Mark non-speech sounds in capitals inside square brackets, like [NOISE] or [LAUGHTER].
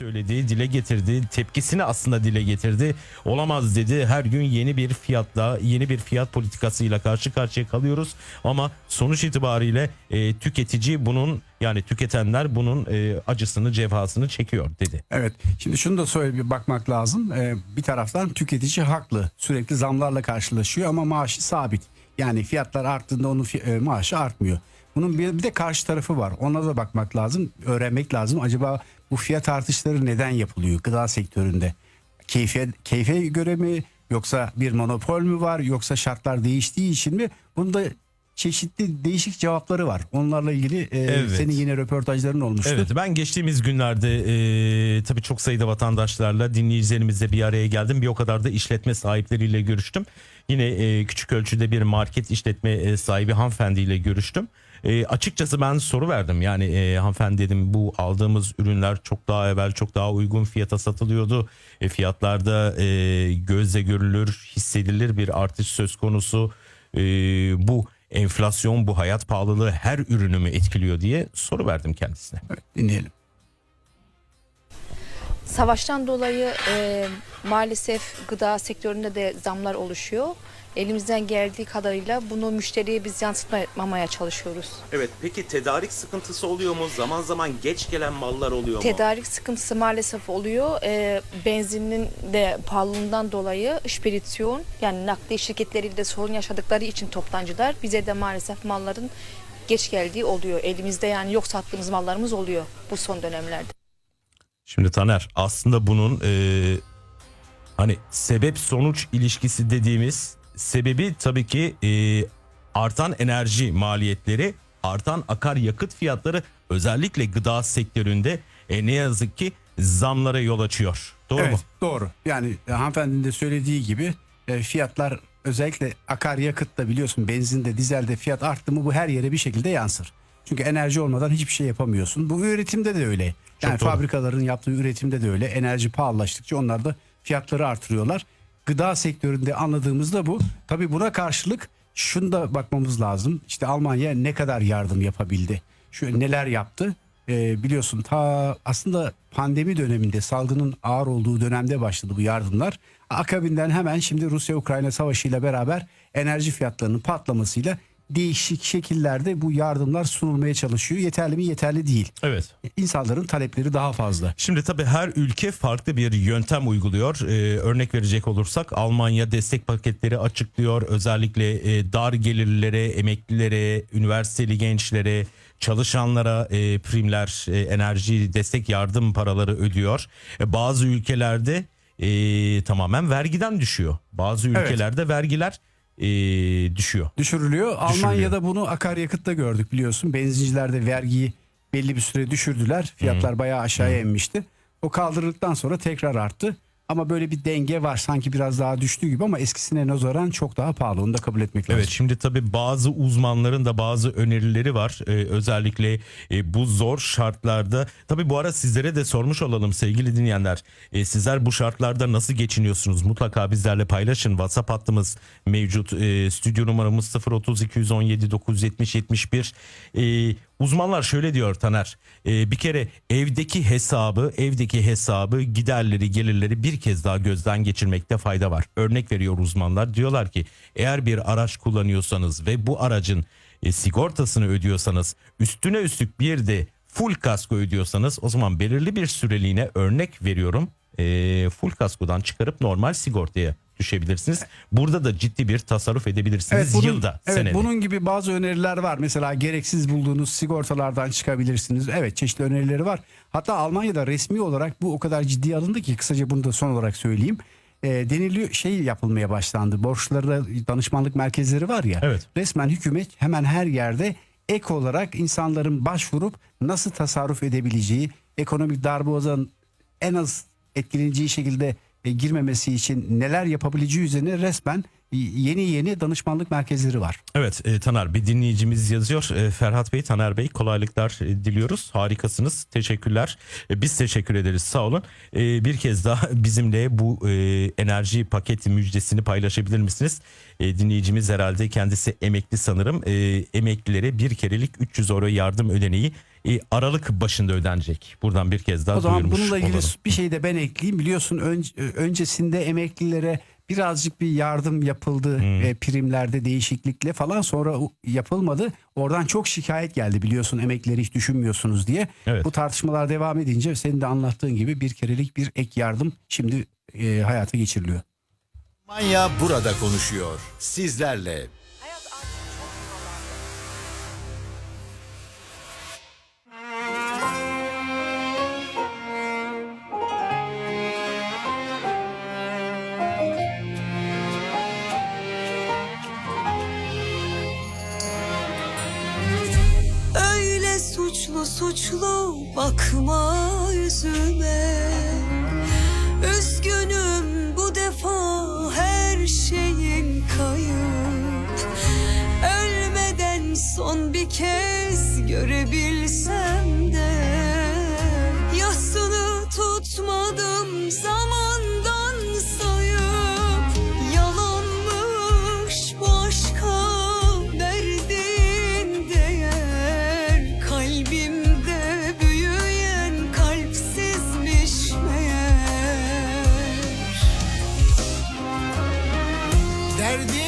söyledi, dile getirdi, tepkisini aslında dile getirdi. Olamaz dedi. Her gün yeni bir fiyatla, yeni bir fiyat politikasıyla karşı karşıya kalıyoruz. Ama sonuç itibariyle e, tüketici bunun yani tüketenler bunun e, acısını, cefasını çekiyor dedi. Evet. Şimdi şunu da söyle bir bakmak lazım. Ee, bir taraftan tüketici haklı. Sürekli zamlarla karşılaşıyor ama maaşı sabit. Yani fiyatlar arttığında onun e, maaşı artmıyor. Bunun bir, bir de karşı tarafı var. Ona da bakmak lazım, öğrenmek lazım. Acaba bu fiyat artışları neden yapılıyor gıda sektöründe? Keyfe, keyfe göre mi yoksa bir monopol mü var yoksa şartlar değiştiği için mi? Bunda çeşitli değişik cevapları var. Onlarla ilgili e, Evet. senin yine röportajların olmuştu. Evet ben geçtiğimiz günlerde e, tabii çok sayıda vatandaşlarla dinleyicilerimizle bir araya geldim. Bir o kadar da işletme sahipleriyle görüştüm. Yine e, küçük ölçüde bir market işletme e, sahibi hanımefendiyle görüştüm. E, açıkçası ben soru verdim. Yani e, hanımefendi dedim bu aldığımız ürünler çok daha evvel çok daha uygun fiyata satılıyordu. E, fiyatlarda e, gözle görülür hissedilir bir artış söz konusu. E, bu enflasyon bu hayat pahalılığı her ürünümü etkiliyor diye soru verdim kendisine. Evet, dinleyelim. Savaştan dolayı e, maalesef gıda sektöründe de zamlar oluşuyor. Elimizden geldiği kadarıyla bunu müşteriye biz yansıtmamaya çalışıyoruz. Evet peki tedarik sıkıntısı oluyor mu? Zaman zaman geç gelen mallar oluyor mu? Tedarik sıkıntısı maalesef oluyor. E, benzinin de pahalılığından dolayı şpedisyon yani nakliye şirketleriyle de sorun yaşadıkları için toptancılar bize de maalesef malların geç geldiği oluyor. Elimizde yani yok sattığımız mallarımız oluyor bu son dönemlerde. Şimdi Taner aslında bunun e, hani sebep sonuç ilişkisi dediğimiz sebebi tabii ki e, artan enerji maliyetleri, artan akaryakıt fiyatları özellikle gıda sektöründe e, ne yazık ki zamlara yol açıyor. Doğru evet, mu? Doğru. Yani e, hanımefendinin de söylediği gibi e, fiyatlar özellikle akaryakıtta biliyorsun benzinde dizelde fiyat arttı mı bu her yere bir şekilde yansır. Çünkü enerji olmadan hiçbir şey yapamıyorsun. Bu üretimde de öyle. Yani doğru. fabrikaların yaptığı üretimde de öyle. Enerji pahalılaştıkça onlar da fiyatları artırıyorlar. Gıda sektöründe anladığımızda bu. Tabii buna karşılık şunu da bakmamız lazım. İşte Almanya ne kadar yardım yapabildi? Şu neler yaptı? Ee, biliyorsun ta aslında pandemi döneminde salgının ağır olduğu dönemde başladı bu yardımlar. Akabinden hemen şimdi Rusya-Ukrayna savaşıyla beraber enerji fiyatlarının patlamasıyla değişik şekillerde bu yardımlar sunulmaya çalışıyor. Yeterli mi? Yeterli değil. Evet. İnsanların talepleri daha fazla. Şimdi tabii her ülke farklı bir yöntem uyguluyor. Ee, örnek verecek olursak Almanya destek paketleri açıklıyor. Özellikle e, dar gelirlilere, emeklilere, üniversiteli gençlere, çalışanlara e, primler, e, enerji destek yardım paraları ödüyor. E, bazı ülkelerde e, tamamen vergiden düşüyor. Bazı ülkelerde vergiler e, düşüyor. Düşürülüyor. Almanya'da bunu akaryakıtta gördük biliyorsun. Benzincilerde vergiyi belli bir süre düşürdüler. Fiyatlar bayağı aşağıya inmişti. O kaldırıldıktan sonra tekrar arttı. Ama böyle bir denge var. Sanki biraz daha düştüğü gibi ama eskisine nazaran çok daha pahalı. Onu da kabul etmek lazım. Evet şimdi tabii bazı uzmanların da bazı önerileri var. Ee, özellikle e, bu zor şartlarda. Tabii bu ara sizlere de sormuş olalım sevgili dinleyenler. Ee, sizler bu şartlarda nasıl geçiniyorsunuz? Mutlaka bizlerle paylaşın. WhatsApp hattımız mevcut. Ee, stüdyo numaramız 030 217 970 71. Ee, Uzmanlar şöyle diyor Taner. e, bir kere evdeki hesabı, evdeki hesabı, giderleri, gelirleri bir kez daha gözden geçirmekte fayda var. Örnek veriyor uzmanlar. Diyorlar ki eğer bir araç kullanıyorsanız ve bu aracın e, sigortasını ödüyorsanız, üstüne üstlük bir de full kasko ödüyorsanız o zaman belirli bir süreliğine örnek veriyorum. e, full kaskodan çıkarıp normal sigortaya düşebilirsiniz. Burada da ciddi bir tasarruf edebilirsiniz bunun, yılda, evet, senede. bunun gibi bazı öneriler var. Mesela gereksiz bulduğunuz sigortalardan çıkabilirsiniz. Evet çeşitli önerileri var. Hatta Almanya'da resmi olarak bu o kadar ciddiye alındı ki kısaca bunu da son olarak söyleyeyim. E, deniliyor şey yapılmaya başlandı. Borçlarda danışmanlık merkezleri var ya. Evet. Resmen hükümet hemen her yerde ek olarak insanların başvurup nasıl tasarruf edebileceği, ekonomik darboğazın en az etkileneceği şekilde e, girmemesi için neler yapabileceği üzerine resmen yeni yeni danışmanlık merkezleri var. Evet e, Taner bir dinleyicimiz yazıyor. E, Ferhat Bey, Taner Bey kolaylıklar e, diliyoruz. Harikasınız. Teşekkürler. E, biz teşekkür ederiz. Sağ olun. E, bir kez daha [LAUGHS] bizimle bu e, enerji paketi müjdesini paylaşabilir misiniz? E, dinleyicimiz herhalde kendisi emekli sanırım. E, emeklilere bir kerelik 300 euro yardım ödeneği e, Aralık başında ödenecek. Buradan bir kez daha O zaman duyurmuş bununla ilgili olalım. bir şey de ben ekleyeyim. Biliyorsun ön- öncesinde emeklilere birazcık bir yardım yapıldı Hmm. e, primlerde değişiklikle falan sonra yapılmadı. Oradan çok şikayet geldi biliyorsun emeklileri hiç düşünmüyorsunuz diye. Evet. Bu tartışmalar devam edince senin de anlattığın gibi bir kerelik bir ek yardım şimdi e, hayata geçiriliyor. Manya burada konuşuyor. Sizlerle. Suçlu suçlu bakma yüzüme. Üzgünüm bu defa her şeyim kayıp. Ölmeden son bir kez görebilsem Her